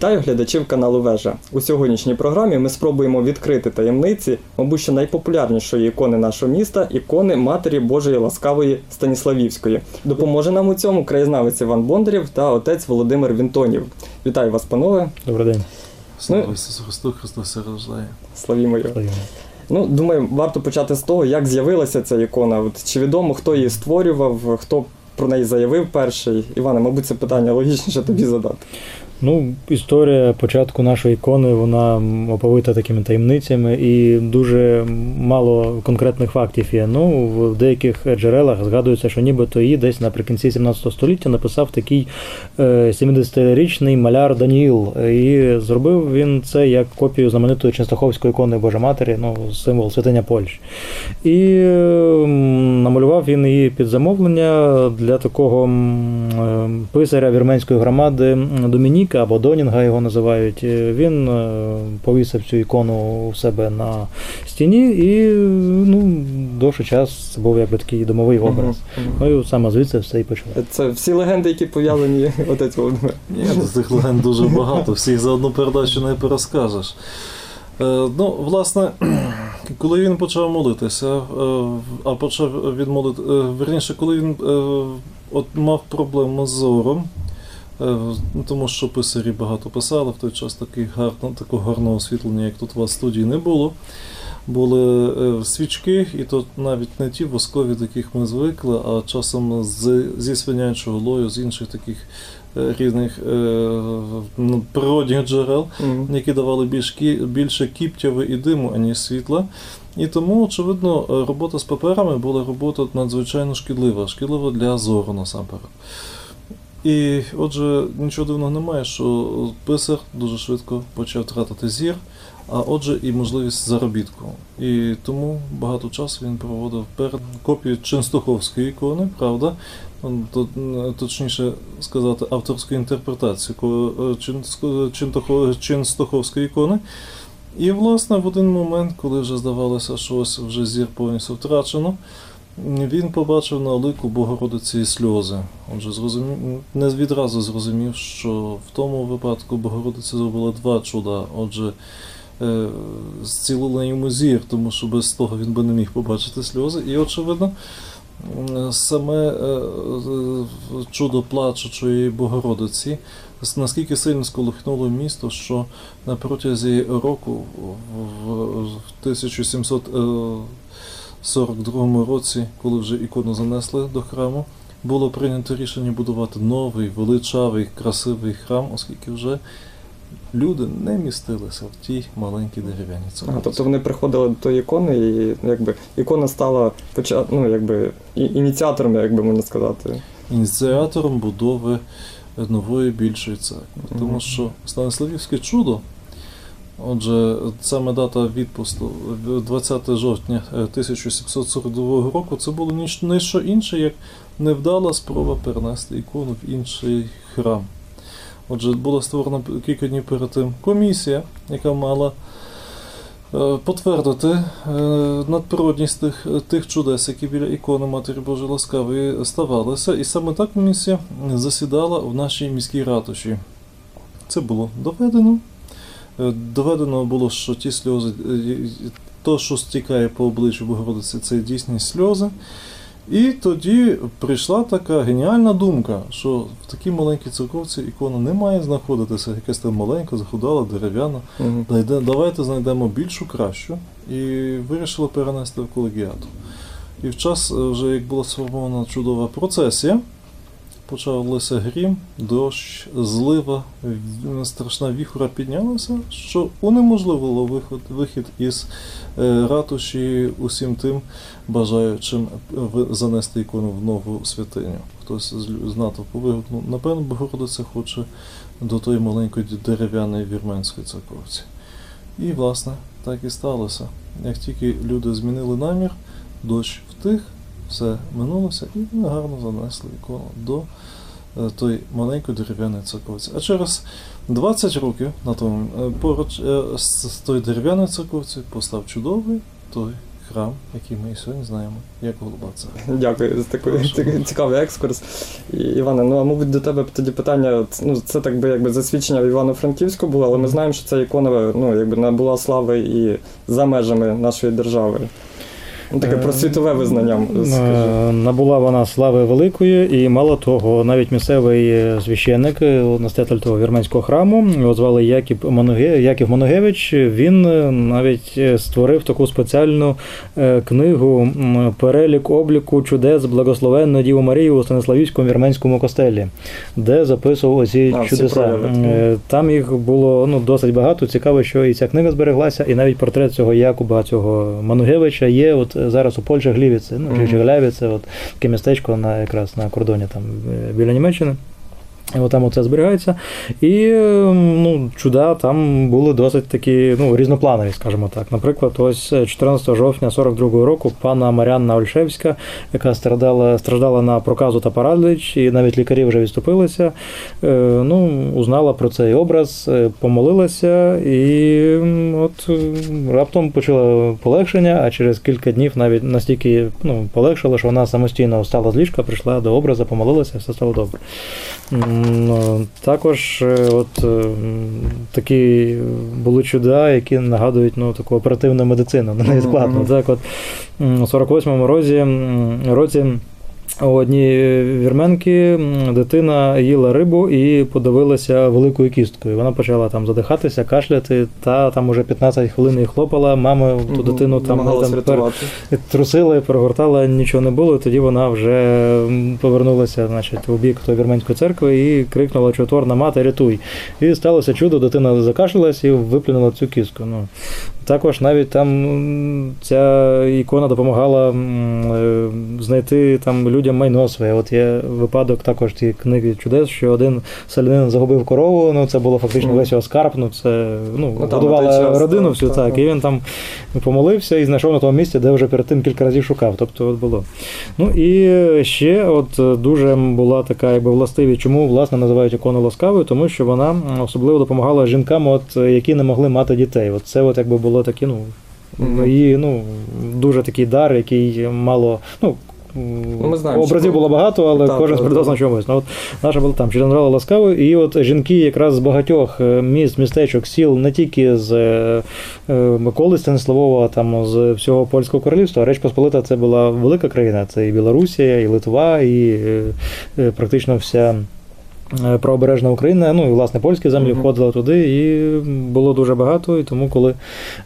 Вітаю глядачів каналу Вежа. У сьогоднішній програмі ми спробуємо відкрити таємниці, мабуть, що найпопулярнішої ікони нашого міста ікони Матері Божої Ласкавої Станіславівської. Допоможе нам у цьому краєзнавець Іван Бондарєв та отець Володимир Вінтонів. Вітаю вас, панове. Добрий день. Слава Ну, Ісусу Христу, Христос все рождає. Славімо його. Ну, думаю, варто почати з того, як з'явилася ця ікона. От, чи відомо, хто її створював, хто про неї заявив перший? Іване, мабуть, це питання логічніше тобі задати. Ну, історія початку нашої ікони, вона оповита такими таємницями і дуже мало конкретних фактів є. Ну, в деяких джерелах згадується, що нібито її десь наприкінці 17 століття написав такий е, 70-річний маляр Даніїл. І зробив він це як копію знаменитої Ченстаховської ікони Божа Матері, ну, символ святиня Польщі. І е, намалював він її під замовлення для такого е, писаря вірменської громади м, Домініка або Донінга його називають. Е, Він е, повісив цю ікону у себе на стіні, і е, ну, довший час це був якби такий домовий образ. Ну і саме звідси все і почалося. Це всі легенди, які пов'язані отець Володимир. Ні, ну, цих легенд дуже багато, всіх за одну передачу не перескажеш. Е, ну, власне, коли він почав молитися, е, а почав він молити, е, верніше, коли він е, от мав проблему з зором, е, тому що писарі багато писали, в той час такий гарно, такого гарного освітлення, як тут у вас в студії, не було. Були е, свічки, і то навіть не ті воскові, до яких ми звикли, а часом з, зі свинячого лою, з інших таких е, різних е, ну, природних джерел, Мгм. які давали більш, більше кіптяви і диму, аніж світла. І тому, очевидно, е, робота з паперами була робота надзвичайно шкідлива, шкідлива для зору насамперед. І отже, нічого дивного немає, що писар дуже швидко почав тратити зір, а отже, і можливість заробітку. І тому багато часу він проводив перед копією Ченстуховської ікони, правда? Ну, м, Точніше сказати, авторську інтерпретацію ко- е, Чентухо- Ченстуховської ікони. І, власне, в один момент, коли вже здавалося, що ось вже зір повністю втрачено, він побачив на лику Богородиці сльози. Отже, зрозумів, не відразу зрозумів, що в тому випадку Богородиця зробила два чуда. Отже, е, зцілила йому зір, тому що без того він би не міг побачити сльози. І, очевидно, саме е, чудо плачучої Богородиці наскільки сильно сколихнуло місто, що на протязі року, в, в, в 1742 році, коли вже ікону занесли до храму, було прийнято рішення будувати новий, величавий, красивий храм, оскільки вже люди не містилися в тій маленькій дерев'яній А, церкві. тобто вони приходили до тої ікони, і якби ікона стала ну, якби, ініціатором, як би можна сказати. ініціатором будови нової більшої церкви. Тому що Станиславівське чудо, отже, саме дата відпусту 20 жовтня е, 1742 року, це було ніч- не що інше, як невдала спроба перенести ікону в інший храм. Отже, була створена кілька днів перед тим комісія, яка мала е, потвердити е, надприродність тих, тих чудес, які біля ікони Матері Божої Ласкавої ставалися. І саме так комісія засідала в нашій міській ратуші. Це було доведено. Е, Доведено було, що ті сльози, е, то, що стікає по обличчю Богородиці, це дійсні сльози. І тоді прийшла така геніальна думка, що в такій маленькій церковці ікона не має знаходитися, якась там маленька, захудала, дерев'яна. Знайде- Давайте знайдемо більшу, кращу, і вирішили перенести в колегіату. І в час, е, вже як була сформована чудова процесія, почалися грім, дощ, злива, страшна віхура піднялася, що унеможливило виход, вихід із е, ратуші усім тим бажаючим занести ікону в нову святиню. Хтось з натовпу вигукнув, напевно, Богородиця хоче до тої маленької дерев'яної вірменської церковці. І, власне, так і сталося. Як тільки люди змінили намір, дощ втих, все минулося, і вони гарно занесли ікону до е, тої маленької дерев'яної церковці. А через 20 років на тому е, поруч е, з тої дерев'яної церковці постав чудовий той храм, який ми і сьогодні знаємо, як Голуба церква. Дякую за такий Прошу. цікавий екскурс. І, Іване, ну а мабуть до тебе тоді питання. Ну це так би якби засвідчення в Івано-Франківську було, але ми знаємо, що ця ікона ну якби набула слави і за межами нашої держави. Ну таке про світове визнання. Е, Набула вона слави великої, і мало того, навіть місцевий священник, настоятель того вірменського храму, його звали Яків Моноге, Яків Моногевич. Він е, навіть е, створив таку спеціальну книгу Перелік обліку чудес благословенної Діву Марії у Станиславівському вірменському костелі, де записував оці А, чудеса. Там їх було ну, досить багато. Цікаво, що і ця книга збереглася, і навіть портрет цього Якуба, цього Манугевича є от зараз у Польщі Глівіці, ну, чи Глявіце, от таке містечко на, якраз на кордоні там е, біля Німеччини. От там оце зберігається. І е, ну, чуда там були досить такі ну, різнопланові, скажімо так. Наприклад, ось е, 14 жовтня 42-го року пана Марянна Ольшевська, яка страждала, страждала на проказу та параліч, і навіть лікарі вже відступилися. е, Ну, узнала про цей образ, е, помолилася, і от е, раптом почула полегшення, а через кілька днів навіть настільки ну, полегшило, що вона самостійно встала з ліжка, прийшла до образу, помолилася, все стало добре. Також е, от, е, такі були чуда, які нагадують ну, таку оперативну медицину, Мгм, Mm-hmm. Так, от, у 48-му році, році одній вірменки дитина їла рибу і подавилася великою кісткою. Вона почала там задихатися, кашляти, та там уже 15 хвилин її хлопала, мама ту дитину там, там пер- трусила, перегортала, нічого не було. Тоді вона вже повернулася значить, у бік тої вірменської церкви і крикнула чотворна мати, рятуй. І сталося чудо, дитина закашлялась і виплюнула цю кіску. Ну, також навіть там ця ікона допомагала е, знайти там людям майно своє. От є випадок також ті книги чудес, що один селянин загубив корову. Ну це було фактично весь його скарб. Ну це ну, Ну, годувала родину так, всю так, так. І він там помолився і знайшов на тому місці, де вже перед тим кілька разів шукав. Тобто от було. Ну і ще от дуже була така якби властивість, чому власне називають ікону ласкавою, тому що вона особливо допомагала жінкам, от які не могли мати дітей. От це от якби було такі, ну. Мгм. І ну, дуже такий дар, який мало. Ну, Ну, ми знаємо, образів що- було багато, але Так, кожен спридався так. на чомусь. Ну, от наша була там Чернограла ласкавою, і от жінки якраз з багатьох е, міст, містечок, сіл, не тільки з е, е, Миколи Станиславова, а там з всього польського королівства. Реч Посполита це була велика країна. Це і Білорусія, і Литва, і е, е, практично вся. Е, Правобережна Україна, ну і власне польські землі Мгм. входили туди, і було дуже багато. І тому, коли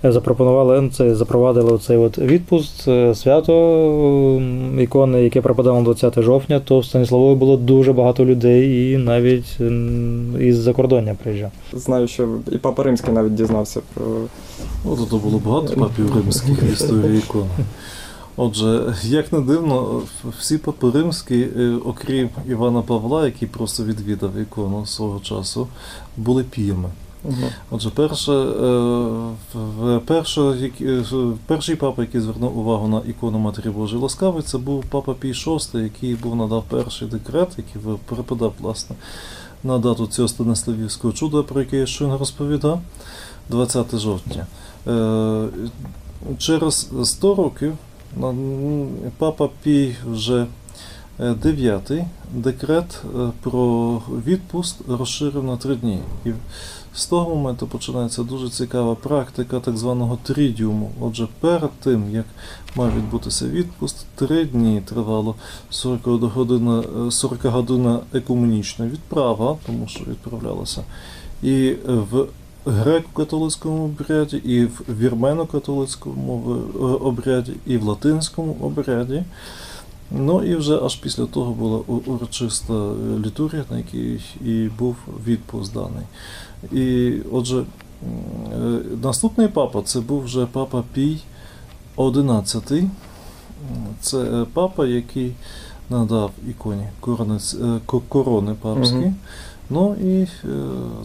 е, запропонували ну, це, запровадили цей от відпуст, е, свято ікони, яке припадало на 20 жовтня, то в Станіславові було дуже багато людей, і навіть із закордоння приїжджав. Знаю, що і Папа Римський навіть дізнався про Ну, тут було багато папів римських в історії ікони. Отже, як не дивно, всі папи римські, е, окрім Івана Павла, який просто відвідав ікону свого часу, були піями. Отже, перше, е, перше, е, перший папа, який звернув увагу на ікону Матері Божої Ласкавої, це був папа Пій VI, який був надав перший декрет, який перепадав власне на дату цього Станиславівського чуда, про яке я щойно розповідав, 20 жовтня. Через 100 років папа Пій вже е, дев'ятий декрет е, про відпуст розширив на три дні. І з того моменту починається дуже цікава практика так званого трідіуму. Отже, перед тим, як мав відбутися відпуст, три дні тривало 40 година, 40 година екуменічна відправа, тому що відправлялася і в греко-католицькому обряді, і в вірмено-католицькому е, обряді, і в латинському обряді. Ну і вже аж після того була урочиста е, літургія, на якій і був відпуск даний. І отже, е, наступний папа це був вже папа Пій XI. Це папа, який надав іконі корони, ко- корони папські. Ну і е,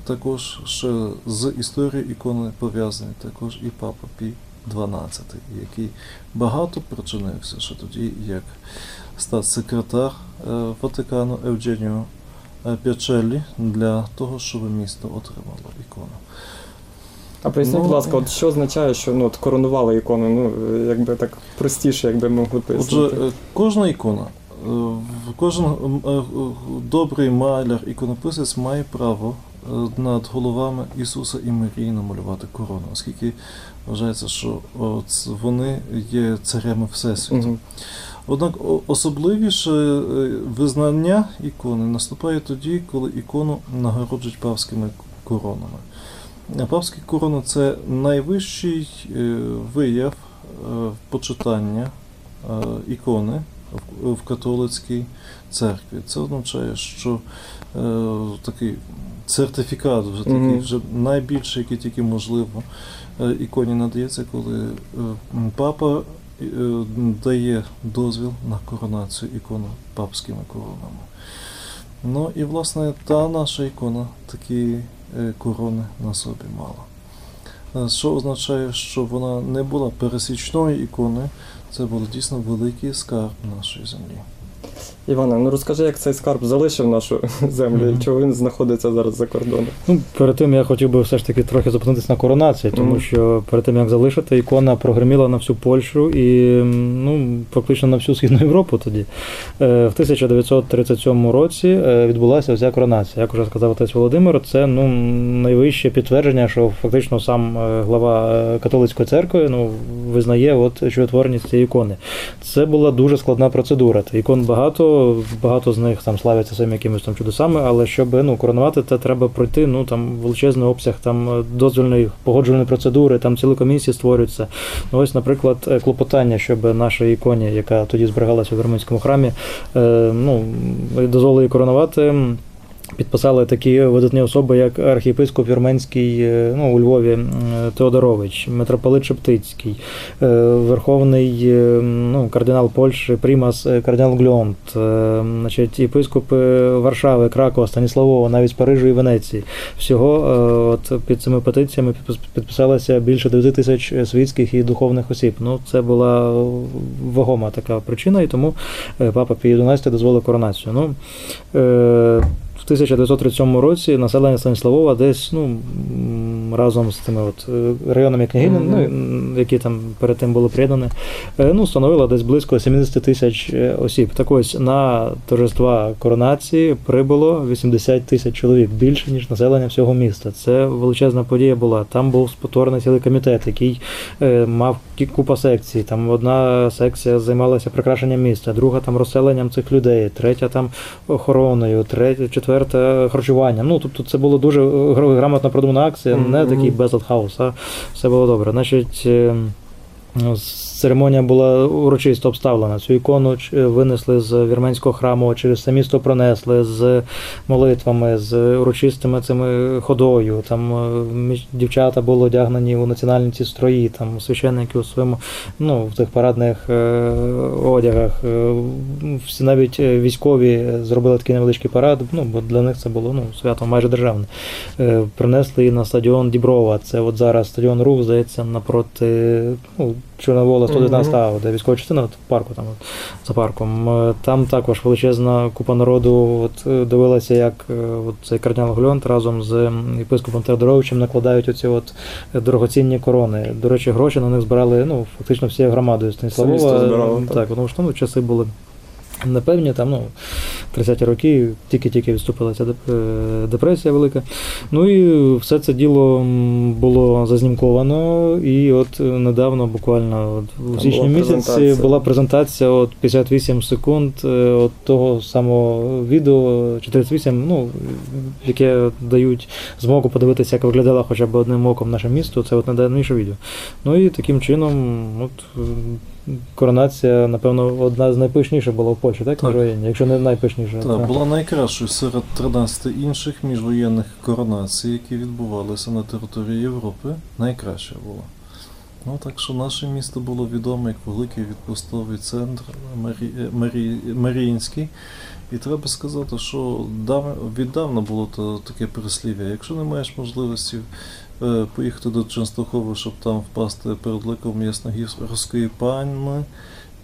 також ще з історією ікони пов'язаний також і папа Пій XII, який багато причинився ще тоді, як статс-секретар е, Ватикану Евдженіо П'ячеллі для того, щоб місто отримало ікону. А поясніть, Ну, будь ласка, от що означає, що ну, от коронували ікону? Ну, е, якби так простіше, якби могли Отже, пояснити. е, кожна ікона, кожен м, е, е, добрий маляр, іконописець має право е, над головами Ісуса і Марії намалювати корону, оскільки вважається, що вони є царями Всесвіту. Мгм. Однак особливіше е, визнання ікони наступає тоді, коли ікону нагороджують павськими коронами. Е, Павські корони це найвищий е, вияв е, почитання е, ікони в- католицькій церкві. Це означає, що е, такий сертифікат вже такий, Мгм. вже найбільший, який тільки можливо, е, іконі надається, коли е, папа е, дає дозвіл на коронацію ікони папськими коронами. Ну і власне та наша ікона такі е, корони на собі мала. Е, Що означає, що вона не була пересічною іконою, це був дійсно великий скарб нашої землі. Івана, ну розкажи, як цей скарб залишив нашу землю, Мгм. і чого він знаходиться зараз за кордоном? Ну, перед тим я хотів би все ж таки трохи зупинитися на коронації, тому Мгм. що перед тим як залишити, ікона прогреміла на всю Польщу і ну, фактично на всю Східну Європу тоді. Е, В 1937 році е, відбулася ця коронація. Як уже сказав отець Володимир, це ну, найвище підтвердження, що фактично сам е, глава католицької церкви ну, визнає от чудотворність цієї ікони. Це була дуже складна процедура. Та Ікон багато, багато з них там славяться своїми якимись там чудесами, але щоб ну, коронувати, це треба пройти ну, там, величезний обсяг там, е, дозвільної погоджувальної процедури, там цілі комісії створюються. Ну, ось, наприклад, е, клопотання, щоб наша іконі, яка тоді зберігалася в Вірменському храмі, е, ну, дозволили коронувати. Підписали такі видатні особи, як архієпископ Вірменський е, ну, у Львові Теодорович, митрополит Шептицький, е, Верховний е, ну, кардинал Польщі Примас кардинал Гльонт, значить, єпископи Варшави, Кракова, Станіславова, навіть з Парижу і Венеції. Всього от під цими петиціями підпис- підписалося більше 9 тисяч світських і духовних осіб. Ну, це була вагома така причина, і тому папа Пій XI дозволив коронацію. Ну, в 1937 році населення Станіславова десь ну, разом з цими от е, районами княгинин, Мгм. ну, які там перед тим були приєднані, е, ну, становило десь близько 70 тисяч е, осіб. Так ось на торжества коронації прибуло 80 тисяч чоловік, більше, ніж населення всього міста. Це величезна подія була. Там був спотворений цілий комітет, який мав купа секцій. Там одна секція займалася прикрашенням міста, друга там розселенням цих людей, третя там охороною, третя, четверта харчуванням. Ну тобто це було дуже е, грамотно продумана акція, не такий безлад хаус, а все було добре. Значить. Е, Церемонія була урочисто обставлена. Цю ікону винесли з вірменського храму, через все місто пронесли з молитвами, з урочистими цими ходою. Там е, дівчата були одягнені у національні ці строї, там священники у своєму ну, в тих парадних е, одягах. Е, Всі навіть е, військові зробили такий невеличкий парад, ну, бо для них це було ну, свято майже державне. Е, Принесли на стадіон Діброва. Це от зараз стадіон Рух, здається, напроти ну, Чорновола 119 Мгм. а де військова частина, от парку там от, за парком. Е, Там також величезна купа народу от, е, дивилася, як е, от, цей кардинал Гльонт разом з єпископом Теодоровичем накладають оці от дорогоцінні корони. До речі, гроші на них збирали ну, фактично всією громадою Станіславова. так, тому що ну, часи були. Непевні, там, ну, 30-ті роки тільки-тільки відступила ця е, депресія велика. Ну і все це діло було зазнімковано. І от недавно, буквально от, у січні місяці, була презентація от 58 секунд е, от того самого відео, чи 38, ну, яке дають змогу подивитися, як виглядало хоча б одним оком наше місто. Це от найдавніше відео. Ну і таким чином, от. Коронація, напевно, одна з найпишніших була в Польщі, так? Так. районі? Якщо не найпишніша. Так, так. була найкращою серед 13 інших міжвоєнних коронацій, які відбувалися на території Європи. Найкраща була. Ну, так що наше місто було відоме як великий відпустовий центр Марі... Марі... Маріїнський. І треба сказати, що дав... віддавна було то таке переслів'я. Якщо не маєш можливості е, поїхати до Ченстохова, щоб там впасти перед ликом ясногірської панни,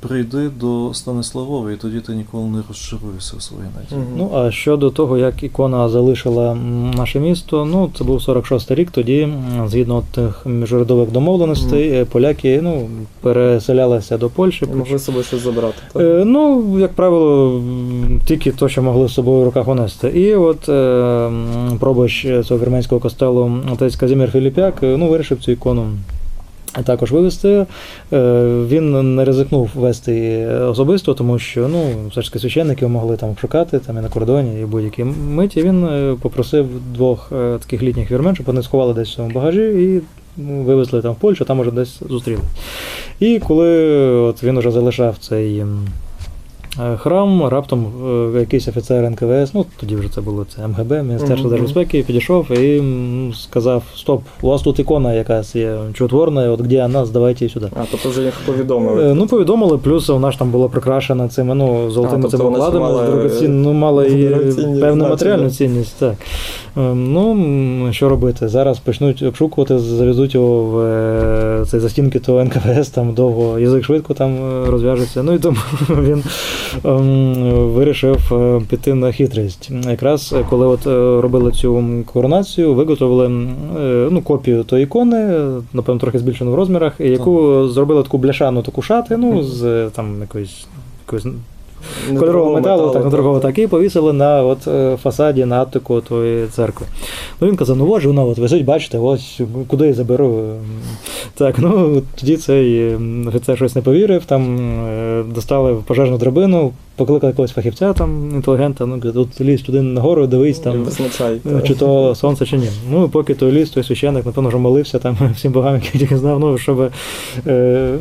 прийди до Станиславової, тоді ти ніколи не розчаруєшся в своїй надії. Ну а щодо того, як ікона залишила наше місто, ну це був 46-й рік. Тоді, згідно тих міжурядових домовленостей, е, поляки ну переселялися до Польщі. Могли з собою щось забрати. Так? Е, Ну, як правило, тільки то, що могли з собою в руках унести. І от е, пробач цього вірменського костелу отець Казімір Філіпяк е, ну, вирішив цю ікону. Також вивезти. Е, Він не ризикнув вести особисто, тому що ну, все ж таки священники могли там шукати там, і на кордоні, і будь-якій миті. Він е, попросив двох е, таких літніх вірмен, щоб вони сховали десь в своєму багажі і ну, вивезли там в Польщу, там уже десь зустріли. І коли от він вже залишав цей храм, раптом е, якийсь офіцер НКВС, ну тоді вже це було це МГБ, Міністерство Мгм. держбезпеки, підійшов і сказав: Стоп, у вас тут ікона якась є чудотворна, от де вона, здавайте її сюди. А, тобто вже їх повідомили. Е, Ну, повідомили, плюс вона ж там була прикрашена цими ну, золотими А, тобто цими ж окладами, ну, мала і певну матеріальну цінність. Так. Е, Ну, що робити? Зараз почнуть обшукувати, завезуть його в е, цей застінки того НКВС, там довго язик швидко там е, розв'яжеться. Ну і тому він ем, вирішив е, піти на хитрість. Якраз е, коли от е, робили цю коронацію, виготовили ну, копію тої ікони, напевно, трохи збільшену в розмірах, яку зробили таку бляшану таку шати, ну, з там якоїсь якоюсь Кольорового металу, так, другого так, і повісили на от, е, фасаді на атику тої церкви. Ну він казав, ну ось вона от висить, бачите, ось куди я заберу. Так, ну тоді цей офіцер щось не повірив, там е, достали пожежну драбину, покликали якогось фахівця там, інтелігента, ну тут лізь туди нагору, дивись там. Е, Чи то сонце, чи ні. Ну, поки той ліс, той священник, напевно, вже молився там всім богам, які тільки знав, ну, щоб е,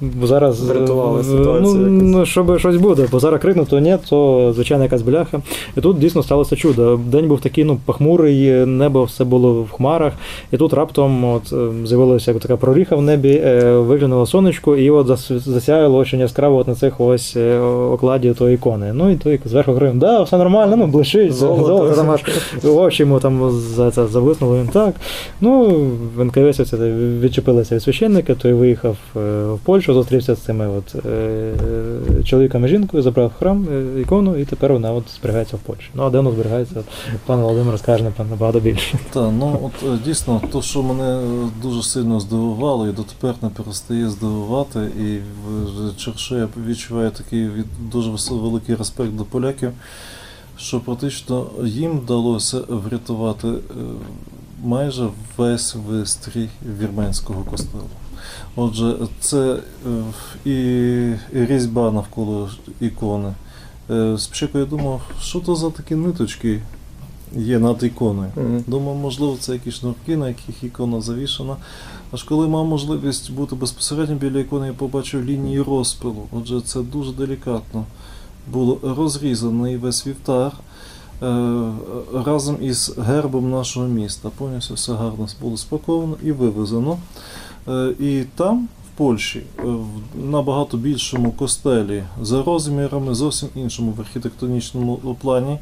ну, зараз Врятували е, ситуацію Ну, якось. ну, щоб щось буде, бо зараз крикнуть, то ні, то звичайно якась бляха. І тут дійсно сталося чудо. День був такий, ну, похмурий, небо все було в хмарах, і тут раптом от, е, з'явилася така проріха в небі, е, виглянуло сонечко, і от засяяло очень яскраво от на цих ось е, окладі тої ікони. Ну і той зверху говорив, да, все нормально, ну блищить, Золото. там аж очі йому там за це зависнули. Він так. Ну, в НКВС відчепилися від священника, той виїхав е, в Польщу, зустрівся з цими от, е, чоловіком і жінкою, забрав храм, е, ікону, і тепер вона от зберігається в Польщі. Ну, а де вона зберігається, пан Володимир напевно, набагато більше. Так, ну от е, дійсно, то, що мене е, дуже сильно здивувало і дотепер не перестає здивувати, і в- через що я відчуваю такий від дуже великий респект до поляків, що практично їм вдалося врятувати е, майже весь вистрій вірменського костелу. Отже, це е, і, різьба навколо ікони. Е, Спочатку я думав, що то за такі ниточки є над іконою. Мгм. Думав, можливо, це якісь шнурки, на яких ікона завішана. Аж коли мав можливість бути безпосередньо біля ікони, я побачив лінії розпилу. Отже, це дуже делікатно. Було розрізаний весь вівтар е, разом із гербом нашого міста. Повністю все гарно було спаковано і вивезено. Е, І там, Польщі, е, в набагато більшому костелі за розмірами, зовсім іншому в архітектонічному плані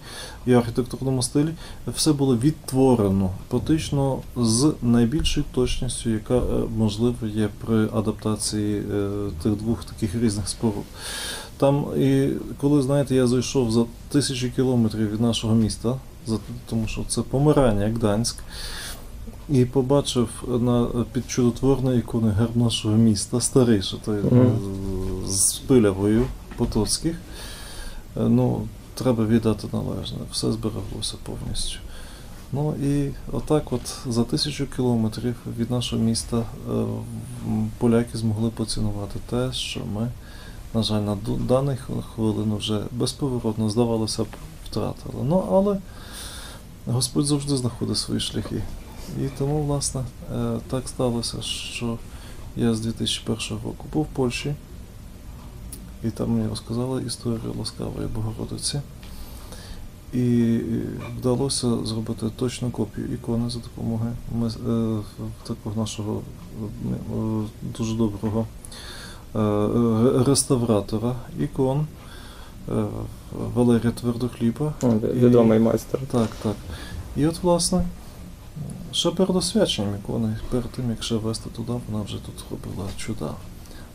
і архітектурному стилі, все було відтворено практично з найбільшою точністю, яка е, можливо є при адаптації е, тих двох таких різних споруд. Там, і коли знаєте, я зайшов за тисячі кілометрів від нашого міста, за, тому що це Помирання, Гданськ, і побачив на під чудотворною іконою герб нашого міста, старий, що той е, з пилявою Потоцьких. Е, Ну, треба віддати належне, все збереглося повністю. Ну і отак, от за тисячу кілометрів від нашого міста е, поляки змогли поцінувати те, що ми, на жаль, на даний хвилину вже безповоротно, здавалося б, втратили. Ну, але Господь завжди знаходить свої шляхи. І тому, власне, е, так сталося, що я з 2001 року був в Польщі, і там мені розказали історію ласкавої Богородиці. І вдалося зробити точну копію ікони за допомогою ми, е, такого нашого е, дуже доброго е, реставратора ікон е, Валерія Твердохліба. Відомий майстер. Так, так. І от, власне, ще перед освяченням ікони, перед тим, як ще вести туди, вона вже тут робила чуда.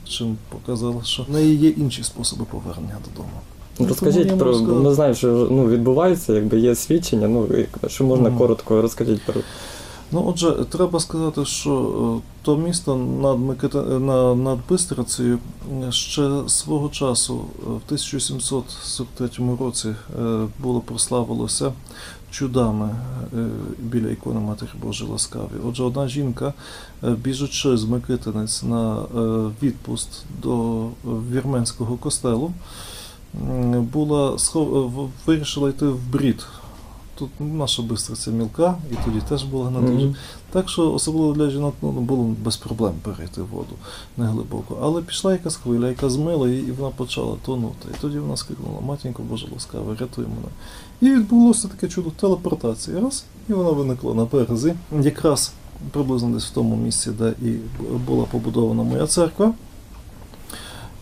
чим показала, що в неї є інші способи повернення додому. Ну, Розкажіть про ми знаємо, що ну відбувається, якби є свідчення. Ну що можна mm. коротко розкажіть про Ну, отже, треба сказати, що е, то місто над, Микита, е, над Бистрицею ще свого часу, е, в 1743 році, було прославилося чудами біля ікони Матері Божої Ласкаві. Отже, одна жінка, біжучи з Микитинець на відпуст до вірменського костелу, була вирішила йти в брід. Тут наша бистриця мілка, і тоді теж була не дуже. Мгм. Так що особливо для жінок ну, було без проблем перейти в воду неглибоко. Але пішла якась хвиля, яка змила її, і вона почала тонути. І тоді вона скрикнула, матінко Боже ласкава, рятуй мене. І відбулося таке чудо телепортації. Раз, і вона виникла на березі, якраз приблизно десь в тому місці, де і була побудована моя церква.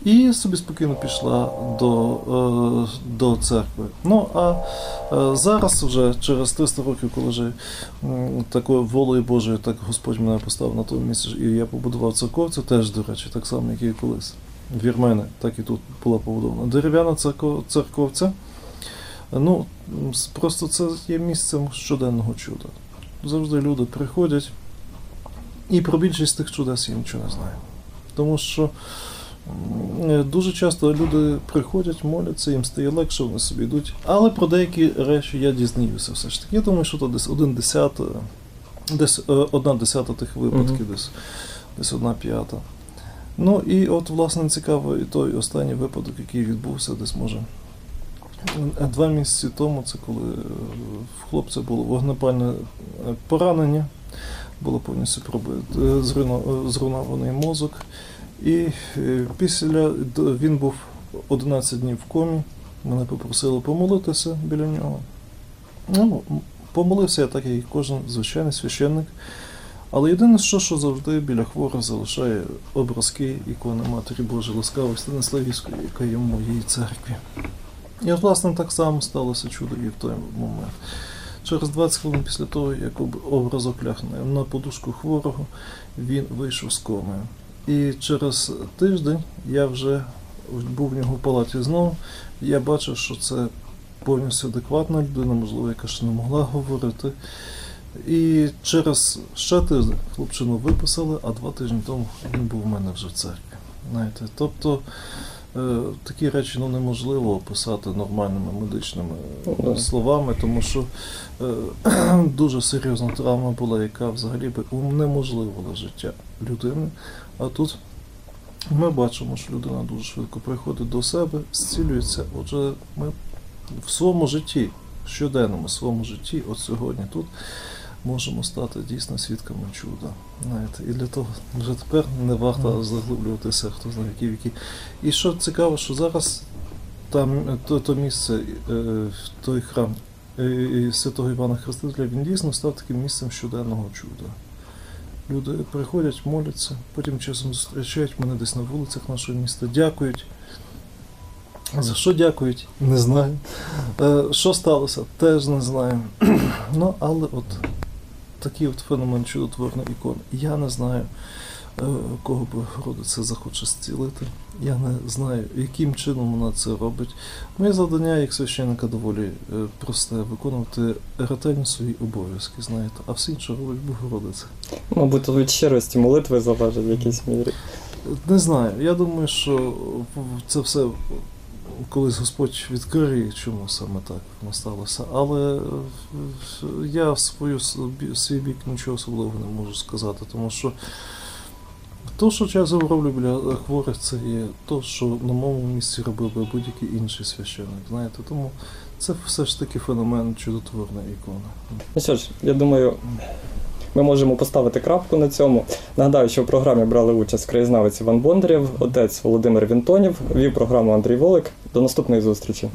І собі спокійно пішла до, е, до церкви. Ну а е, зараз, вже через 300 років, коли вже такою волею Божою, так Господь мене поставив на тому місці, і я побудував церковцю, теж, до речі, так само, як і колись. Вірмени, так і тут була побудована. Дерев'яна церковця. Ну, просто це є місцем щоденного чуда. Завжди люди приходять, і про більшість тих чудес я нічого не знаю. Тому що дуже часто люди приходять, моляться, їм стає легше, вони собі йдуть. Але про деякі речі я дізнаюся все ж таки. Я думаю, що то десь один десята, десь е, одна десята тих випадків, десь, десь одна п'ята. Ну і от, власне, цікаво, і той останній випадок, який відбувся десь може. е, Два місяці тому, це коли е, в хлопця було вогнепальне е, поранення, було повністю пробито, е, зруйно- е, зруйнований мозок. І е, після він був 11 днів в комі. Мене попросили помолитися біля нього. Ну, помолився я так, як і кожен звичайний священник. Але єдине, що, що завжди біля хворих залишає образки ікони Матері Божої Ласкавої Станиславівської, яка є в моїй церкві. І власне, так само сталося чудо і в той момент. Через 20 хвилин після того, як образок ляг на- на подушку хворого, він вийшов з коми. І через тиждень я вже був в нього в палаті знову. Я бачив, що це повністю адекватна людина, можливо, яка ще не могла говорити. І через ще тиждень хлопчину виписали, а два тижні тому він був у мене вже в церкві. Знаєте, тобто е, такі речі ну, неможливо описати нормальними медичними е, Ну, словами, тому що е, дуже серйозна травма була, яка взагалі би унеможливила життя людини. А тут ми бачимо, що людина дуже швидко приходить до себе, зцілюється. Отже, ми в своєму житті, щоденному своєму житті, от сьогодні тут, можемо стати дійсно свідками чуда. Знаєте, і для того вже тепер не варто заглиблюватися, хто знає, які віки. І що цікаво, що зараз там е, то, то місце, е, той храм е, і святого Івана Хрестителя, він дійсно став таким місцем щоденного чуда. Люди приходять, моляться, потім часом зустрічають мене десь на вулицях нашого міста, дякують. За що дякують? Не знаю. Е, Що сталося? Теж не знаю. Ну, але от такий от феномен чудотворної ікони. Я не знаю, е, кого Богородиця захоче зцілити. Я не знаю, яким чином вона це робить. Моє завдання як священника доволі е, просте виконувати ретельно свої обов'язки, знаєте, а все інше робить Богородиця. мабуть, від щирості молитви залежить в якійсь мірі. Не знаю. Я думаю, що це все колись Господь відкриє, чому саме так воно сталося. Але е, я в свою свій бік нічого особливого не можу сказати, тому що то, що часом роблю біля хворих, це є то, що на моєму місці робив би будь-який інший священник. Знаєте, тому це все ж таки феномен чудотворної ікони. Ну що ж, я думаю, ми можемо поставити крапку на цьому. Нагадаю, що в програмі брали участь краєзнавець Іван Бондарєв, отець Володимир Вінтонів, вів програму Андрій Волик. До наступної зустрічі.